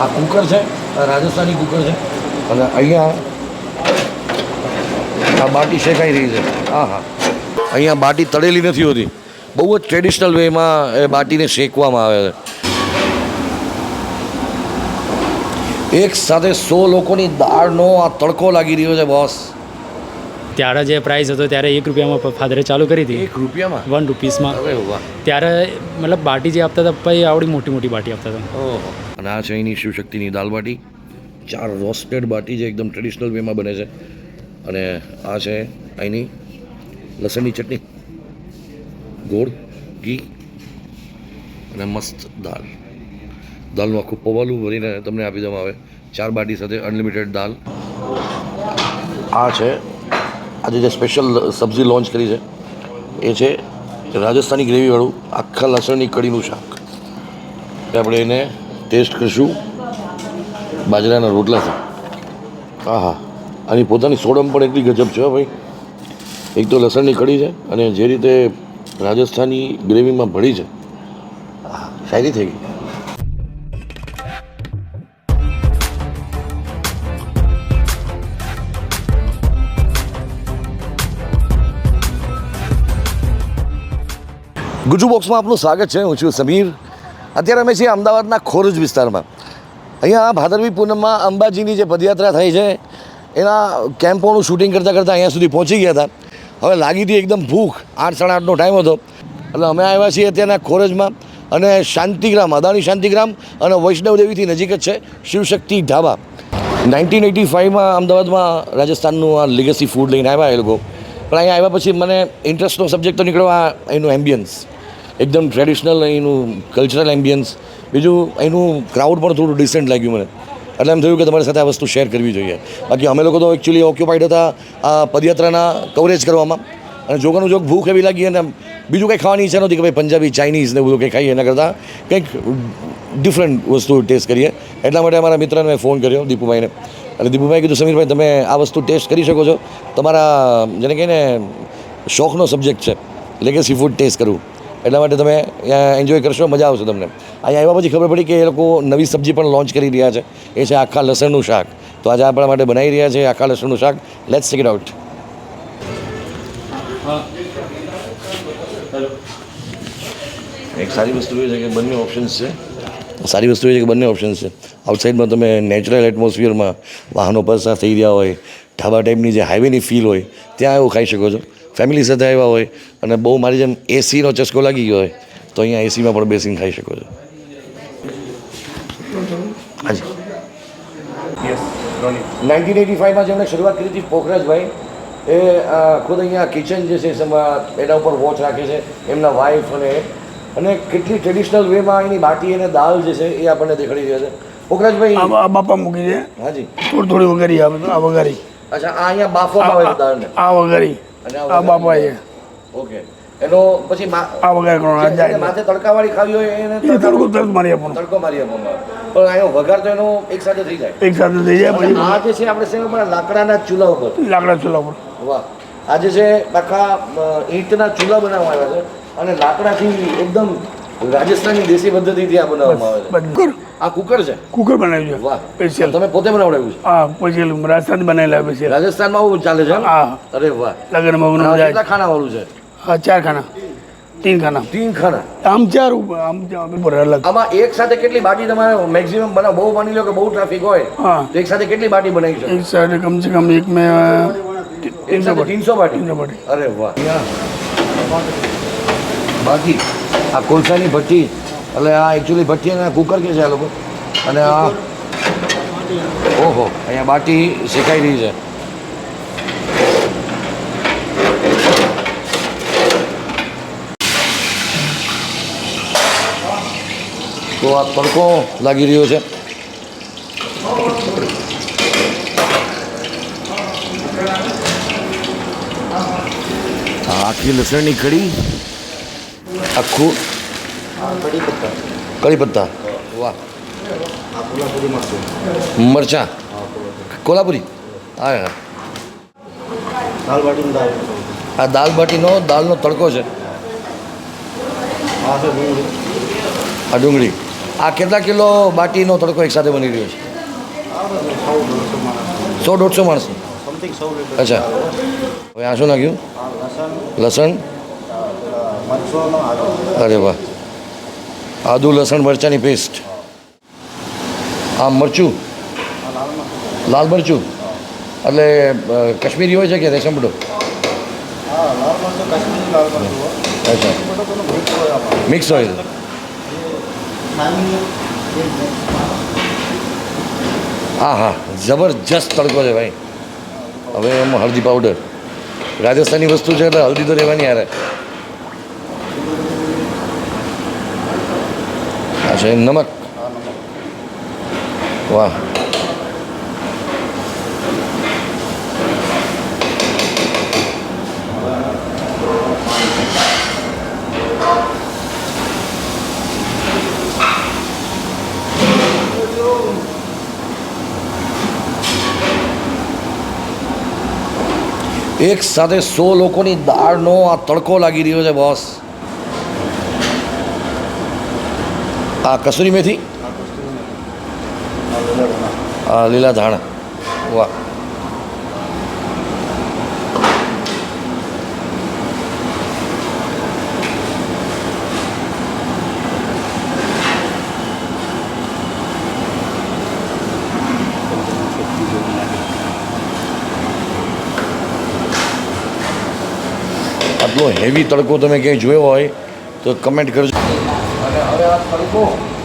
આ કુકર છે રાજસ્થાની કુકર છે. અને અહીંયા આ બાટી શેકાઈ રહી છે. હા હા. અહીંયા બાટી તળેલી નથી હોતી. બહુ જ ટ્રેડિશનલ વેમાં એ બાટીને શેકવામાં આવે છે. એક સાથે સો લોકોની દાળનો આ તડકો લાગી રહ્યો છે બોસ ત્યારે જે પ્રાઇસ હતો ત્યારે એક રૂપિયામાં ફાધરે ચાલુ કરી હતી. એક રૂપિયામાં? વન રૂપીસમાં ત્યારે મતલબ બાટી જે આપતા હતા પછી આવડી મોટી મોટી બાટી આપતા હતા. અને આ છે અહીંની શિવશક્તિની દાલ બાટી? ચાર રોસ્ટેડ બાટી જે એકદમ ટ્રેડિશનલ વેમાં બને છે. અને આ છે અહીંની લસણની ચટણી. ગોળ ઘી અને મસ્ત દાલ. દાલનું આખું પવાલું ભરીને તમને આપી દેવામાં આવે. ચાર બાટી સાથે અનલિમિટેડ દાલ. આ છે આજે જે સ્પેશિયલ સબ્જી લોન્ચ કરી છે, એ છે રાજસ્થાની ગ્રેવીવાળું આખા લસણની કઢીનું શાક. આપણે એને ટેસ્ટ કરીશું બાજરાના રોટલાથી હા હા આની પોતાની સોડમ પણ એટલી ગજબ છે ભાઈ. એક તો લસણની કઢી છે અને જે રીતે રાજસ્થાની ગ્રેવીમાં ભળી છે હા શાયરી થઈ ગઈ. ગુજુ બોક્સમાં આપનું સ્વાગત છે. હું છું સમીર. અત્યારે અમે છીએ અમદાવાદના ખોરજ વિસ્તારમાં. અહીંયા ભાદરવી પૂનમમાં અંબાજીની જે પદયાત્રા થઈ છે, એના કેમ્પોનું શૂટિંગ કરતાં કરતાં અહીંયા સુધી પહોંચી ગયા હતા. હવે લાગી હતી એકદમ ભૂખ, આઠ સાડા આઠનો ટાઈમ હતો. એટલે અમે આવ્યા છીએ અત્યારના ખોરજમાં અને શાંતિગ્રામ, અદાણી શાંતિગ્રામ અને વૈષ્ણવદેવીથી નજીક જ છે શિવશક્તિ ઢાબા નાઇન્ટીન એટી ફાઇવમાં અમદાવાદમાં રાજસ્થાનનું આ લીગસી ફૂડ લઈને આવ્યા એ લોકો. પણ અહીંયા આવ્યા પછી મને ઇન્ટરેસ્ટનો સબ્જેક્ટ તો નીકળ્યો આ એનું એમ્બિયન્સ એકદમ ટ્રેડિશનલ અહીંનું કલ્ચરલ એમ્બિયન્સ બીજું અહીંનું ક્રાઉડ પણ થોડું ડિસન્ટ લાગ્યું મને. એટલે એમ થયું કે તમારી સાથે આ વસ્તુ શેર કરવી જોઈએ. બાકી અમે લોકો તો એકચ્યુઅલી ઓક્યુપાઈડ હતા આ પદયાત્રાના કવરેજ કરવામાં. અને જોગાનું જોગ ભૂખ એવી લાગી અને બીજું કંઈ ખાવાની ઈચ્છા નહોતી કે ભાઈ પંજાબી ચાઇનીઝ ને બધું કંઈ ખાઈએ એના કરતાં કંઈક ડિફરન્ટ વસ્તુ ટેસ્ટ કરીએ. એટલા માટે અમારા મિત્રને મેં ફોન કર્યો દીપુભાઈને. અને દીપુભાઈ કીધું સમીરભાઈ તમે આ વસ્તુ ટેસ્ટ કરી શકો છો. તમારા, જેને કહીને શોખનો સબ્જેક્ટ છે. એટલે કે સી ફૂડ ટેસ્ટ કરવું એટલા માટે તમે એન્જોય કરશો મજા આવશે તમને. અહીંયા આવ્યા પછી ખબર પડી કે એ લોકો નવી સબ્જી પણ લોન્ચ કરી રહ્યા છે. એ છે આખા લસણનું શાક. તો આજે આપણા માટે બનાવી રહ્યા છે આખા લસણનું શાક. લેટ્સ સિક ઇટ આઉટ એક સારી વસ્તુ એ છે કે બંને ઓપ્શન્સ છે. સારી વસ્તુ એ છે કે બંને ઓપ્શન્સ છે. આઉટસાઇડમાં તમે નેચરલ એટમોસ્ફિયરમાં વાહનો પસાર થઈ રહ્યા હોય ઢાબા ટાઈપની જે હાઈવેની ફીલ હોય ત્યાં એવું ખાઈ શકો છો. ફેમિલી સાથે આવ્યા હોય અને બહુ મારી જેમ એસીનો ચસ્કો લાગી ગયો હોય તો અહીંયા એસીમાં પણ બેસીને ખાઈ શકો છો. હાજી. નાઇન્ટીન એટી ફાઇવમાં જેમણે શરૂઆત કરી હતી પોખરાજભાઈ. એ ખુદ અહીંયા કિચન જે છે એમાં એના ઉપર વોચ રાખે છે એમના વાઈફ અને એ. અને કેટલી ટ્રેડિશનલ વેમાં એની બાટી અને દાળ જે છે એ આપણને દેખાડી રહ્યા છે. પોખરાજભાઈ બાપા મૂકી દે. હાજી. થોડી થોડી વઘારી આવે આ વઘારી. અચ્છા આ અહીંયા બાફવામાં આવે દાળને. આ વઘારી. આ બાપા એ ઓકે. એનો પછી આ કરવાનો જાય માથે તડકાવાળી ખાવી હોય એને તડકો તરત મારી આપવાનો. તડકો મારી પણ અહીંયા વઘાર તો એનો એક સાથે થઈ જાય. એક સાથે થઈ જાય પછી આ જે છે આપણે શેમાં લાકડાના ચૂલા ઉપર. લાકડા ચૂલા પર વાહ. આજે છે આખા ઈંટના ચૂલા બનાવવામાં આવ્યા છે. અને લાકડાથી એકદમ રાજસ્થાની દેશી પદ્ધતિથી આ બનાવવામાં આવે છે. આ કુકર છે? કુકર બનાવ્યું છે. વાહ. સ્પેશિયલ તમે પોતે બનાવડાવ્યું છે? હા સ્પેશિયલ રાજસ્થાન બનાવેલા સ્પેશિયલ રાજસ્થાનમાં આવું ચાલે છે હા. અરે વાહ. લગનમાં બનાવ જાય. કેટલા ખાના વાળું છે? હા ચાર ખાના. તીન ખાના. તીન ખાના? આમ ચાર આમ અલગ. આમાં એક સાથે કેટલી બાટી તમારે મેક્સિમમ બનાવ બહુ માની લો કે બહુ ટ્રાફિક હોય હા. તો એક સાથે કેટલી બાટી બનાવી છે એક સાથે કમ સે કમ એક મેં તીનસો બાટી? તીનસો બાટી. અરે વાહ. બાકી આ કોલસાની ભઠ્ઠી એટલે આ એકચ્યુઅલી ભઠ્ઠી અને કુકર કે છે આ લોકો? અને આ ઓહો અહીંયા બાટી શેકાઈ રહી છે. તો આ તડકો લાગી રહ્યો છે. આખી લસણની કડી આખું કઢી પત્તા વાહ મરચા? કોલ્હાપુરી. હા હા. આ દાલ બાટીનો દાલનો તડકો છે. આ ડુંગળી. આ કેટલા કિલો બાટીનો તડકો એકસાથે બની રહ્યો છે? સો દોઢસો માણસો. અચ્છા. હવે આ શું નાખ્યું? લસણ. લસણ? અરે વાહ. આદુ, લસણ, મરચાંની પેસ્ટ આ મરચું? લાલ મરચું? એટલે કાશ્મીરી હોય છે કે રેશમ બટો? અચ્છા. મિક્સ ખાંડની હા હા. જબરજસ્ત તડકો છે ભાઈ. હવે એમાં હળદી પાવડર રાજસ્થાની વસ્તુ છે એટલે હલ્દી તો રહેવાની યાર છે? નમક? વાહ. એક સાથે સો લોકોની દાળનો આ તડકો લાગી રહ્યો છે બોસ આ કસૂરી મેથી આ લીલા ધાણા વાહ આટલો હેવી તડકો તમે ક્યાંય જોયો હોય, તો કમેન્ટ કરજો. અને હવે આ તડકો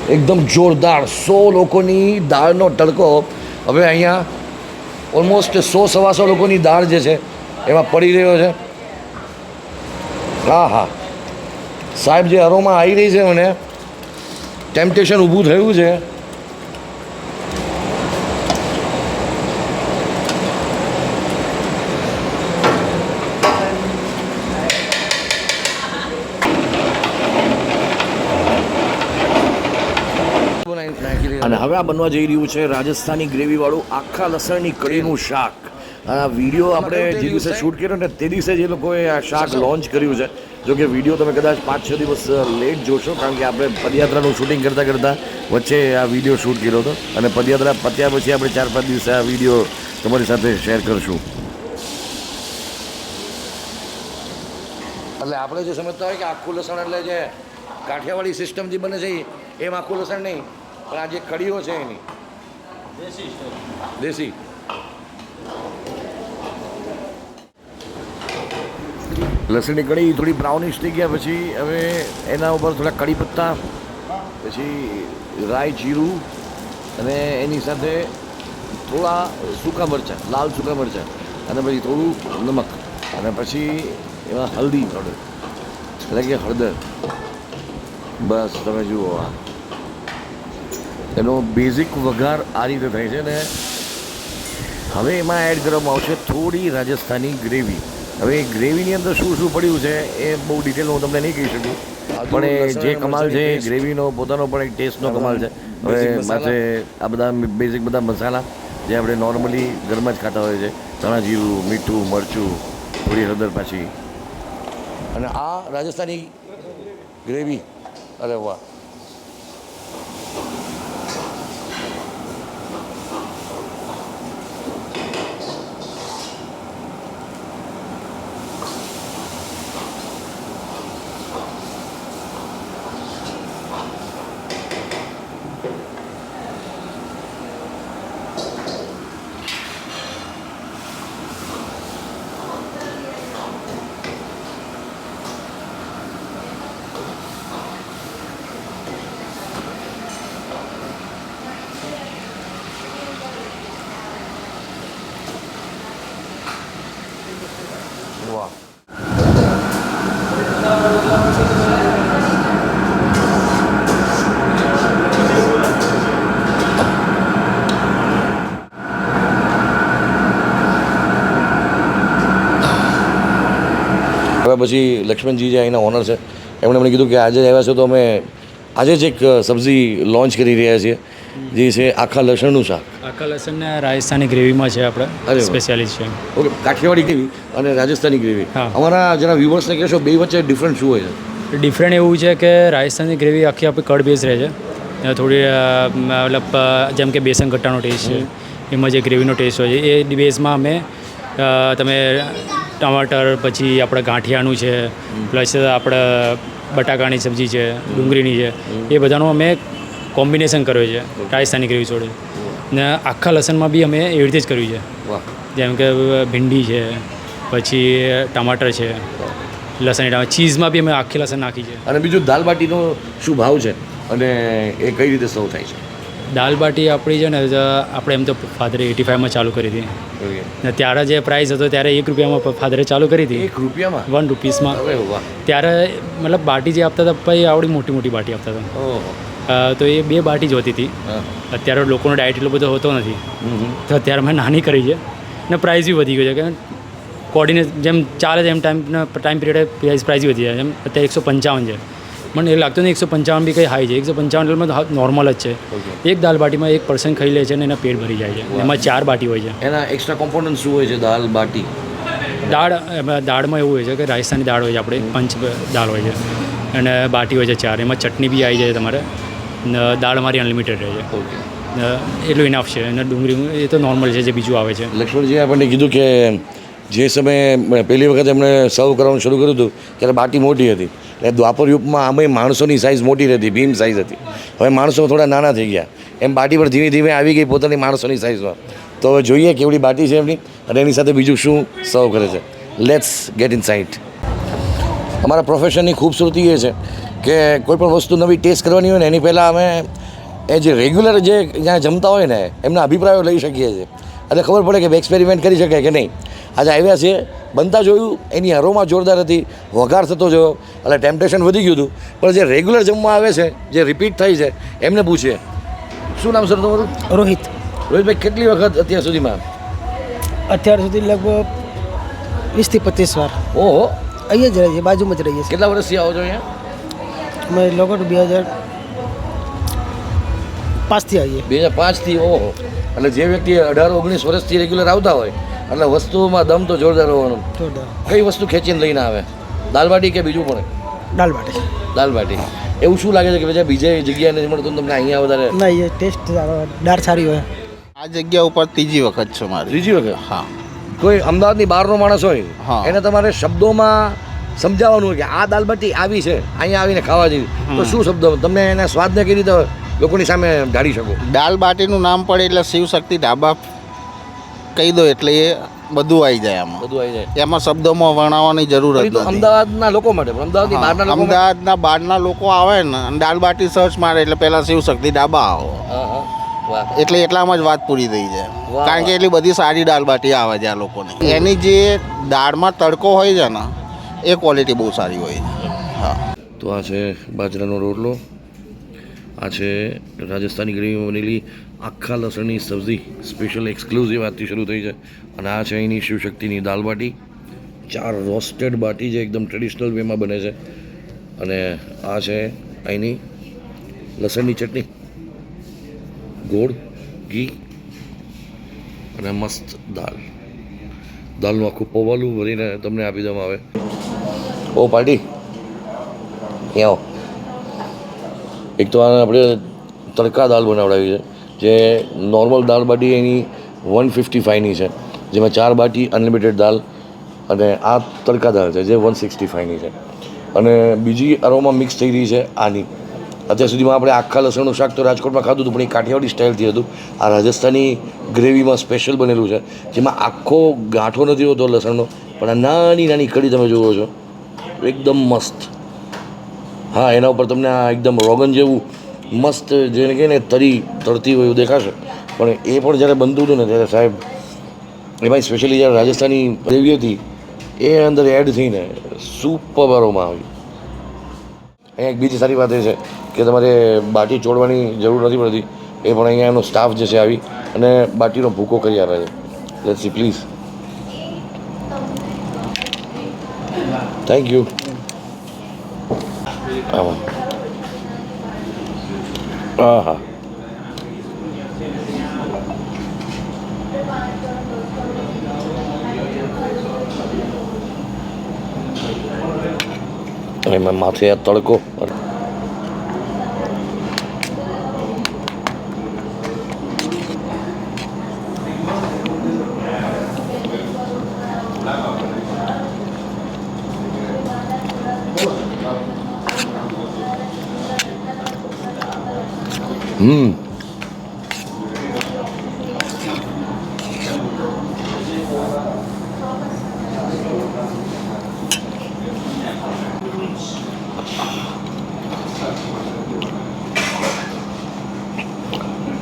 એકદમ જોરદાર સો લોકોની દાળનો તડકો. હવે અહીંયા ઓલમોસ્ટ સો સવાસો લોકોની દાળ જે છે, એમાં પડી રહ્યો છે. હા હા. સાહેબ, જે અરોમાં આવી રહી છે મને ટેમ્પટેશન ઊભું થયું છે. અને હવે આ બનવા જઈ રહ્યું છે રાજસ્થાની ગ્રેવીવાળું આખા લસણની કઢીનું શાક. આ વીડિયો આપણે જે દિવસે શૂટ કર્યો ને તે દિવસે જે લોકોએ આ શાક લોન્ચ કર્યું છે. જો કે વીડિયો તમે કદાચ પાંચ છ દિવસ લેટ જોશો કારણ કે આપણે પદયાત્રાનું શૂટિંગ કરતાં કરતાં વચ્ચે આ વીડિયો શૂટ કર્યો હતો. અને પદયાત્રા પત્યા પછી આપણે ચાર પાંચ દિવસે આ વીડિયો તમારી સાથે શેર કરશું. એટલે આપણે જે સમજતા હોય કે આખું લસણ એટલે જે કાઠિયાવાડી સિસ્ટમ જે બને છે એમ આખું લસણ નહીં. પણ આ જે કડીઓ છે એની. દેશી લસણની કઢી થોડી બ્રાઉનિશ થઈ ગયા પછી હવે એના ઉપર થોડા કડી પત્તા પછી રાઈ જીરું અને એની સાથે થોડા સૂકા મરચાં લાલ સૂકા મરચાં અને પછી થોડું નમક અને પછી એમાં હલ્દી પાવડર એટલે કે હળદર. બસ તમે જુઓ આ. એનો બેઝિક વઘાર આ રીતે થાય છે ને હવે એમાં એડ કરવામાં આવશે થોડી રાજસ્થાની ગ્રેવી હવે એ ગ્રેવીની અંદર શું શું પડ્યું છે એ બહુ ડિટેલમાં હું તમને નહીં કહી શકું. પણ એ જે કમાલ છે ગ્રેવીનો પોતાનો પણ એક ટેસ્ટનો કમાલ છે. હવે માથે આ બધા બેઝિક બધા મસાલા જે આપણે નોર્મલી ઘરમાં જ ખાતા હોય છે. ધાણા જીરું મીઠું મરચું થોડી હળદર પાછી. અને આ રાજસ્થાની ગ્રેવી અરે વાહ. હવે પછી લક્ષ્મણજી જે અહીંના ઓનર છે એમણે મને કીધું કે આજે આવ્યા છો તો અમે આજે જ એક સબ્જી લોન્ચ કરી રહ્યા છીએ જે છે આખા લસણનું શાક. આખા લસણને રાજસ્થાની ગ્રેવીમાં છે આપણે. સ્પેશિયાલિસ્ટ છે. ઓકે કાઠિયાવાડી ગ્રેવી અને રાજસ્થાની ગ્રેવી. અમારા જરા વ્યુવર્સને કહેશો બે વચ્ચે ડિફરન્ટ શું હોય છે? ડિફરન્ટ એવું છે કે રાજસ્થાની ગ્રેવી આખી આપણી કડ બેઝ રહે છે. થોડી મતલબ જેમ કે બેસન કટ્ટાનો ટેસ્ટ છે એમાં જે ગ્રેવીનો ટેસ્ટ હોય છે એ બેઝમાં અમે તમે ટમાટર પછી આપણે ગાંઠિયાનું છે પ્લસ આપણે બટાકાની સબ્જી છે ડુંગળીની છે એ બધાનું અમે કોમ્બિનેશન કર્યું છે રાજસ્થાની ગ્રેવી જોડે. ને આખા લસણમાં બી અમે એવી રીતે જ કર્યું છે. જેમ કે ભીંડી છે પછી ટમાટર છે લસણ ટામેટા ચીઝમાં બી અમે આખી લસણ નાખી છે. અને બીજું દાલ બાટીનો શું ભાવ છે? અને એ કઈ રીતે સર્વ થાય છે? દાલ બાટી આપણી છે ને આપણે એમ તો ફાધરે એટી ફાઇવમાં ચાલુ કરી હતી. ને ત્યારે જે પ્રાઇસ હતો ત્યારે એક રૂપિયામાં ફાધરે ચાલુ કરી હતી. એક રૂપિયામાં? વન રૂપીસમાં ત્યારે મતલબ બાટી જે આપતા હતા પછી આવડી મોટી મોટી બાટી આપતા હતા. તો એ બે બાટી જ હોતી હતી. અત્યારે લોકોનો ડાયટ એટલો બધો હોતો નથી. તો અત્યારે મેં નાની કરી છે. ને પ્રાઇસ બી વધી ગયો છે. કે કોર્ડિનેટ જેમ ચાલે છે એમ time time period price price વધી જાય. એમ અત્યારે એકસો પંચાવન છે. મને એ લાગતું નહીં એકસો પંચાવન બી કંઈ હાઈ છે. એકસો પંચાવન એટલે નોર્મલ જ છે. એક દાલ બાટીમાં એક પર્સન ખાઈ લે છે અને એના પેટ ભરી જાય છે. એમાં ચાર બાટી હોય છે. એના એક્સ્ટ્રા કોમ્પોનન્ટ શું હોય છે દાલ બાટી? દાળ દાળમાં એવું હોય છે કે રાજસ્થાની દાળ હોય છે આપણે પંચ દાળ હોય છે. અને બાટી હોય છે ચાર. એમાં ચટણી બી આવી જાય તમારે. દાળ મારી અનલિમિટેડ રહે છે. ઓકે. એટલું ઇનફ છે. અને ડુંગળી એ તો નોર્મલ છે જે બીજું આવે છે. લક્ષ્મણજીએ આપણને કીધું કે જે સમયે પહેલી વખત એમણે સર્વ કરવાનું શરૂ કર્યું હતું ત્યારે બાટી મોટી હતી. એટલે દ્વાપર યુગમાં આમેય માણસોની સાઇઝ મોટી હતી ભીમ સાઇઝ હતી. હવે માણસો થોડા નાના થઈ ગયા. એમ બાટી પર ધીમે ધીમે આવી ગઈ પોતાની માણસોની સાઇઝમાં તો હવે જોઈએ કેવડી બાટી છે એમની અને એની સાથે બીજું શું સર્વ કરે છે. લેટ્સ ગેટ ઇન સાઇટ અમારા પ્રોફેશનની ખૂબસૂરતી એ છે કે કોઈ પણ વસ્તુ નવી ટેસ્ટ કરવાની હોય ને, એની પહેલાં અમે એ જે રેગ્યુલર જે જ્યાં જમતા હોય ને, એમના અભિપ્રાયો લઈ શકીએ છીએ. એટલે ખબર પડે કે એક્સપેરિમેન્ટ કરી શકાય કે નહીં. આજે આવ્યા છીએ બનતા જોયું એની હરોમાં જોરદાર હતી વઘાર થતો જોયો એટલે ટેમ્પટેશન વધી ગયું હતું. પણ જે રેગ્યુલર જમવા આવે છે જે રિપીટ થાય છે એમને પૂછીએ. શું નામ સર તમારું? રોહિત. રોહિતભાઈ કેટલી વખત અત્યાર સુધીમાં? અત્યાર સુધી લગભગ વીસથી પચીસ વાર. ઓહો. અહીંયા જ રહીએ છીએ બાજુમાં જ રહીએ છીએ કેટલા વર્ષથી આવો છો અહીંયા? અમે લોકો બે હજાર પાંચથી આવીએ. બે હજાર પાંચથી ઓહો. એટલે જે વ્યક્તિ અઢાર ઓગણીસ વર્ષથી રેગ્યુલર આવતા હોય એટલે વસ્તુમાં દમ તો જોરદાર હોવાનો. કઈ વસ્તુ ખેંચીને લઈને આવે? દાલબાટી કે બીજું પણ? દાલબાટી દાલબાટી એવું શું લાગે છે કે પછી બીજે જગ્યાએ નથી મળતું તમને અહીંયા વધારે? ના એ ટેસ્ટ દાળ સારી હોય. આ જગ્યા ઉપર ત્રીજી વખત છે મારી. ત્રીજી વખત? હા. કોઈ અમદાવાદની બહારનો માણસ હોય હા. એને તમારે શબ્દોમાં સમજાવવાનું હોય કે આ દાલબાટી આવી છે અહીંયા આવીને ખાવા જેવી. તો શું શબ્દો? તમને એના સ્વાદને કેવી રીતે લોકોની સામે ઢાળી શકો? દાલબાટીનું નામ પડે એટલે શિવશક્તિ ઢાબા કહી દો એટલે એ બધું આવી જાય આમાં. બધું આવી જાય. એમાં શબ્દોમાં વર્ણવવાની જરૂર જ તો નથી. અમદાવાદના લોકો માટે પણ અમદાવાદની બહારના અમદાવાદના બહારના લોકો આવે ને અને દાળ બાટી સર્ચ મારે એટલે પહેલાં શિવશક્તિ ડાબા આવો. હા હા. વાહ. એટલે એટલામાં જ વાત પૂરી થઈ જાય. કારણ કે એટલી બધી સારી દાળ બાટી આવે છે આ લોકોને. એની જે દાળમાં તડકો હોય છે ને એ ક્વોલિટી બહુ સારી હોય છે. હા. તો આ છે બાજરાનો રોટલો. આ છે રાજસ્થાની ગ્રેવીમાં બનેલી આખા લસણની સબ્જી સ્પેશિયલ એક્સક્લુઝિવ આજથી શરૂ થઈ છે. અને આ છે અહીંની શિવશક્તિની દાલ બાટી. ચાર રોસ્ટેડ બાટી જે એકદમ ટ્રેડિશનલ વેમાં બને છે. અને આ છે અહીંની લસણની ચટણી. ગોળ, ઘી અને મસ્ત દાલ દાલનું આખું પૌવાલું ભરીને તમને આપી દેવામાં આવે. ઓ પાર્ટી એક તો આ આપણે તડકા દાળ બનાવડાવી છે. જે નોર્મલ દાળ બાટી એની વન ફિફ્ટી ફાઈવની છે, જેમાં ચાર બાટી અનલિમિટેડ દાળ અને આ તડકા દાળ છે, જે વન સિક્સટી ફાઈવની છે. અને બીજી અરોમાં મિક્સ થઈ રહી છે આની. અત્યાર સુધીમાં આપણે આખા લસણનું શાક તો રાજકોટમાં ખાધું હતું, પણ એ કાઠિયાવાડી સ્ટાઇલથી હતું. આ રાજસ્થાની ગ્રેવીમાં સ્પેશિયલ બનેલું છે, જેમાં આખો ગાંઠો નથી હોતો લસણનો, પણ આ નાની નાની કડી તમે જુઓ છો, એકદમ મસ્ત. હા, એના ઉપર તમને આ એકદમ રોગન જેવું મસ્ત જેને કહે ને તરી તરતી હોય એવું દેખાશે. પણ એ પણ જ્યારે બનતું હતું ને ત્યારે સાહેબ એમાં સ્પેશિયલી જ્યારે રાજસ્થાની દેવી હતી એ અંદર એડ થઈને સુપર બારોમાં આવી. અહીંયા એક બીજી સારી વાત એ છે કે તમારે બાટી ચોડવાની જરૂર નથી પડતી. એ પણ અહીંયા એનો સ્ટાફ જે છે આવી અને બાટીનો ભૂકો કરી આપે છે. Let see please thank you આમાં હા હા એમાં માથે આ તડકો હમ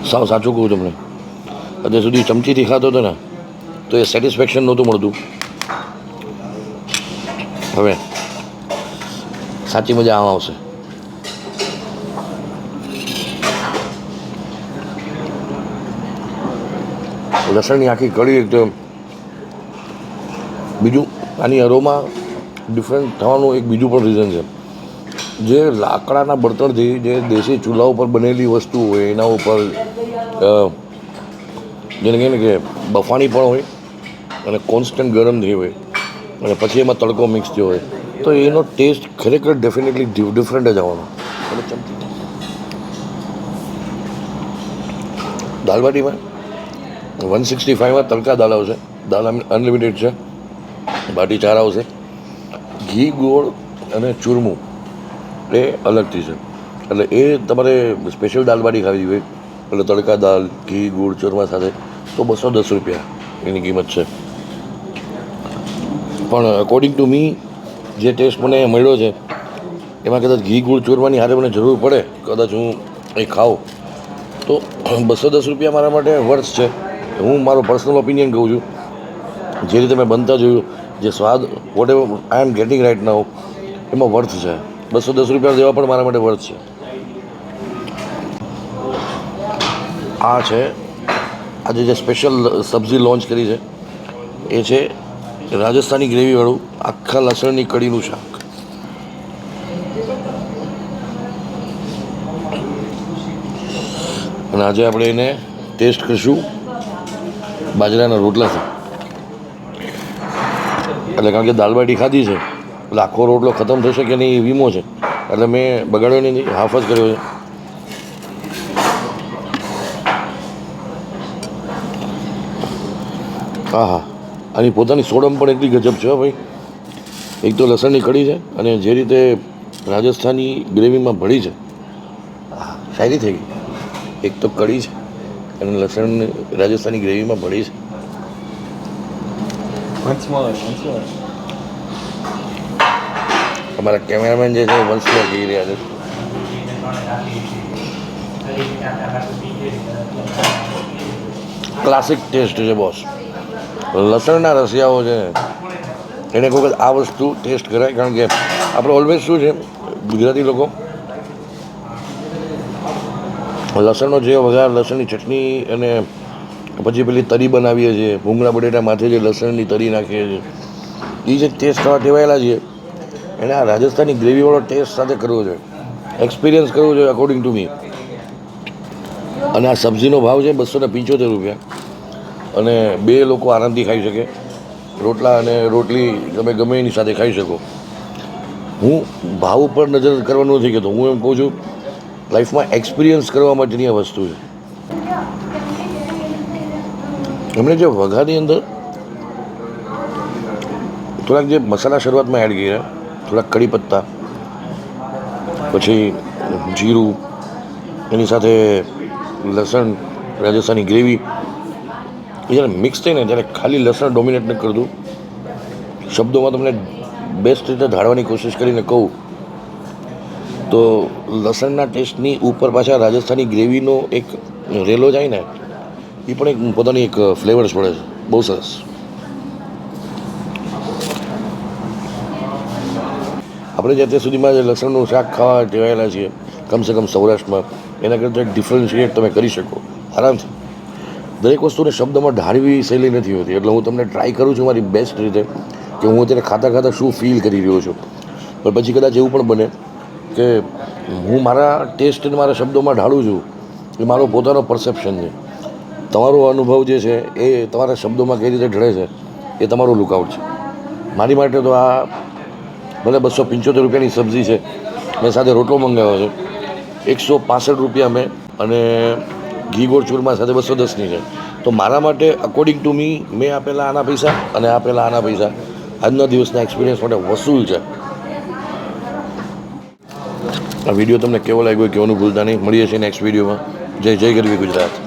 સાવ સાચું કહું તમને અત્યાર સુધી ચમચીથી ખાતો હતો ને તો એ સેટિસ્ફેક્શન નહોતું મળતું હવે સાચી મજા આમ આવશે લસણની આખી કઢી એકદમ બીજું આની અરોમાં ડિફરન્ટ થવાનું એક બીજું પણ રીઝન છે. જે લાકડાના બળતણથી જે દેશી ચૂલા ઉપર બનેલી વસ્તુ હોય, એના ઉપર જેને કહે ને કે બફાણી પણ હોય અને કોન્સ્ટન્ટ ગરમ થઈ હોય અને પછી એમાં તડકો મિક્સ થયો હોય, તો એનો ટેસ્ટ ખરેખર ડેફિનેટલી ડિફરન્ટ જ આવવાનો. દાલબાટીમાં? વન સિક્સટી ફાઇવમાં તડકા દાલ આવશે દાલ અનલિમિટેડ છે. બાટી ચાર આવશે ઘી, ગોળ અને ચૂરમું એ અલગથી છે. એટલે એ તમારે સ્પેશિયલ દાલબાટી ખાવી હોય એટલે તડકા દાલ ઘી, ગોળ, ચૂરમા સાથે તો બસો દસ રૂપિયા એની કિંમત છે. પણ અકોર્ડિંગ ટુ મી જે ટેસ્ટ મને મળ્યો છે, એમાં કદાચ ઘી, ગુળ ચૂરવાની હારે મને જરૂર પડે, કદાચ હું એ ખાઉં, તો બસો દસ રૂપિયા મારા માટે વર્થ છે. હું મારો પર્સનલ ઓપિનિયન કહું છું. જે રીતે મેં બનતા જોયું, જે સ્વાદ whatever I am getting right now એમાં વર્થ છે. બસો દસ રૂપિયા દેવા પણ મારા માટે વર્થ છે. આ છે, આજે જે સ્પેશિયલ સબ્જી લોન્ચ કરી છે, એ છે રાજસ્થાની ગ્રેવીવાળું આખા લસણની કઢીનું શાક. અને આજે આપણે એને ટેસ્ટ કરીશું. બાજરાના રોટલા છે. એટલે કારણ કે દાલબાટી ખાધી છે. એટલે આખો રોટલો ખતમ થશે કે નહીં એ વીમો છે. એટલે મેં બગાડ્યો નહીં હાફ જ કર્યો છે. હા હા આની પોતાની સોડમ પણ એટલી ગજબ છે ભાઈ. એક તો લસણની કઢી છે અને જે રીતે રાજસ્થાની ગ્રેવીમાં ભળી છે. હા શાયરી થઈ ગઈ. એક તો કઢી છે. અને લસણ રાજસ્થાની ગ્રેવીમાં ભળી છે. અમારા કેમેરામેન જે છે વંશમાં જઈ રહ્યા છે. ક્લાસિક ટેસ્ટ છે બોસ લસણના રસિયાઓ છે. એને કોઈ આ વસ્તુ ટેસ્ટ કરાય કારણ કે આપણે ઓલવેઝ શું છે ગુજરાતી લોકો લસણનો જે વઘાર, લસણની ચટણી અને પછી પેલી તરી બનાવીએ છીએ, ભૂંગળા, બટેટા માથે જે લસણની તરી નાખીએ છીએ, એ જે ટેસ્ટ ખાવા ટેવાયેલા છીએ. એને આ રાજસ્થાની ગ્રેવીવાળો ટેસ્ટ સાથે કરવો જોઈએ. એક્સપિરિયન્સ કરવો જોઈએ અકોર્ડિંગ ટુ મી અને આ સબ્જીનો ભાવ છે બસો ને પંચોતેર રૂપિયા. અને બે લોકો આરામથી ખાઈ શકે. રોટલા અને રોટલી તમે ગમે એની સાથે ખાઈ શકો. હું ભાવ ઉપર નજર કરવાનું નથી કહેતો હું એમ કહું છું લાઈફમાં એક્સપિરિયન્સ કરવા માટેની આ વસ્તુ છે. એમણે જે વઘાની અંદર થોડાક જે મસાલા શરૂઆતમાં એડ કર્યા, થોડાક કડી પત્તા, પછી જીરું, એની સાથે લસણ, રાજસ્થાની ગ્રેવી, એ જ્યારે મિક્સ થઈને ત્યારે ખાલી લસણ ડોમિનેટ ન કરતું, શબ્દોમાં તમને બેસ્ટ રીતે ઢાળવાની કોશિશ કરીને કહું તો લસણના ટેસ્ટની ઉપર પાછા રાજસ્થાની ગ્રેવીનો એક રેલો જાય ને, એ પણ એક પોતાની એક ફ્લેવર છોડે છે. બહુ સરસ. આપણે જે અત્યાર સુધીમાં જે લસણનું શાક ખાવા ટેવાયેલા છીએ, કમસે કમ સૌરાષ્ટ્રમાં, એના કરતાં ડિફરન્શિએટ તમે કરી શકો. આરામથી દરેક વસ્તુને શબ્દમાં ઢાળવી સહેલી નથી હોતી. એટલે હું તમને ટ્રાય કરું છું મારી બેસ્ટ રીતે, કે હું અત્યારે ખાતા ખાતા શું ફીલ કરી રહ્યો છું. પણ પછી કદાચ એવું પણ બને કે હું મારા ટેસ્ટને મારા શબ્દોમાં ઢાળું છું, એ મારો પોતાનો પરસેપ્શન છે. તમારો અનુભવ જે છે, એ તમારા શબ્દોમાં કઈ રીતે ઢળે છે, એ તમારો લુકઆઉટ છે. મારી માટે તો આ ભલે બસો પંચોતેર રૂપિયાની સબ્જી છે, મેં સાથે રોટલો મંગાવ્યો છે. એકસો પાસઠ રૂપિયા મેં અને ઘી ગોળ ચૂરમા સાથે બસો દસની છે. તો મારા માટે અકોર્ડિંગ ટુ મી મેં આપેલા આના પૈસા અને આપેલા આના પૈસા આજના દિવસના એક્સપિરિયન્સ માટે વસૂલ છે. આ વીડિયો તમને કેવો લાગ્યો કહેવાનું ભૂલતા નહીં. મળીએ છીએ નેક્સ્ટ વિડીયોમાં. જય જય ગરવી ગુજરાત.